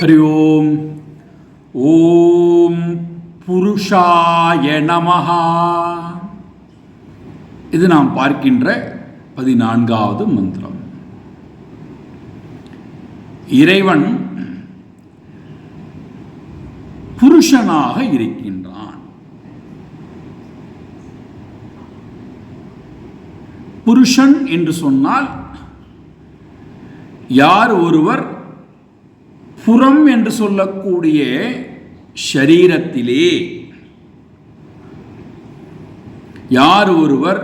ஹரி ஓம் ஓம் புருஷாய நமஹா இது நாம் பார்க்கின்ற பதினான்காவது மந்திரம். இறைவன் புருஷனாக இருக்கின்றான். புருஷன் என்று சொன்னால் யார் ஒருவர் புறம் என்று சொல்லக்கூடிய ஷரீரத்திலே யார் ஒருவர்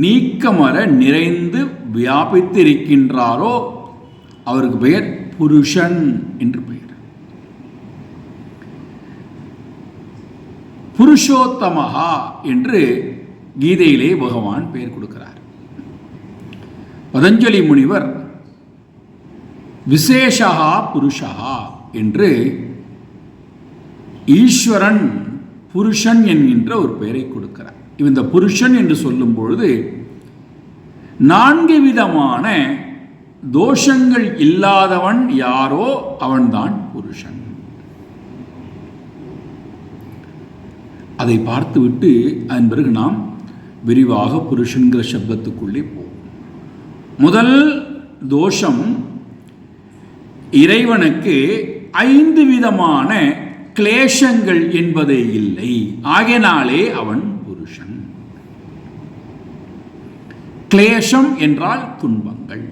நீக்கமர நிறைந்து வியாபித்து இருக்கின்றாரோ அவருக்கு பெயர் புருஷன் என்று பெயர். புருஷோத்தமஹா என்று கீதையிலே பகவான் பெயர் கொடுக்கிறார். பதஞ்சலி முனிவர் விசேஷா புருஷா என்று ஈஸ்வரன் புருஷன் என்கின்ற ஒரு பெயரை கொடுக்கிறார். இந்த புருஷன் என்று சொல்லும் பொழுது நான்கு விதமான தோஷங்கள் இல்லாதவன் யாரோ அவன்தான் புருஷன். அதை பார்த்துவிட்டு அதன் பிறகு நாம் விரிவாக புருஷன்கிற சப்தத்துக்குள்ளே போவோம். முதல் தோஷம் இறைவனுக்கு ஐந்து விதமான கிளேஷங்கள் என்பதே இல்லை. ஆகையினாலே அவன் புருஷன். கிளேஷம் என்றால் துன்பங்கள்.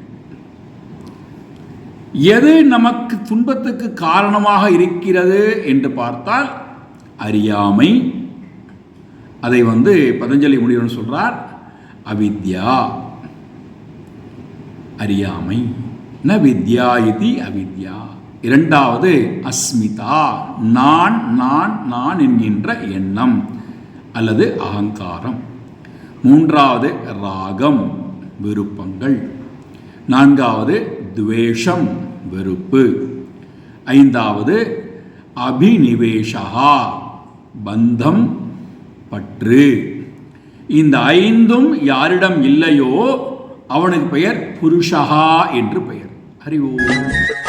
எது நமக்கு துன்பத்துக்கு காரணமாக இருக்கிறது என்று பார்த்தால் அறியாமை. அதை வந்து பதஞ்சலி முனிவன் சொல்றார் அவித்யா அறியாமை. ந வித்யா இது அவித்யா. இரண்டாவது அஸ்மிதா நான் நான் நான் என்கின்ற எண்ணம் அல்லது அகங்காரம். மூன்றாவது ராகம் விருப்பங்கள். நான்காவது துவேஷம் வெறுப்பு. ஐந்தாவது அபினிவேஷா பந்தம் பற்று. இந்த ஐந்தும் யாரிடம் இல்லையோ அவனுக்கு பெயர் புருஷா என்று பெயர். ஹரி ஓம்.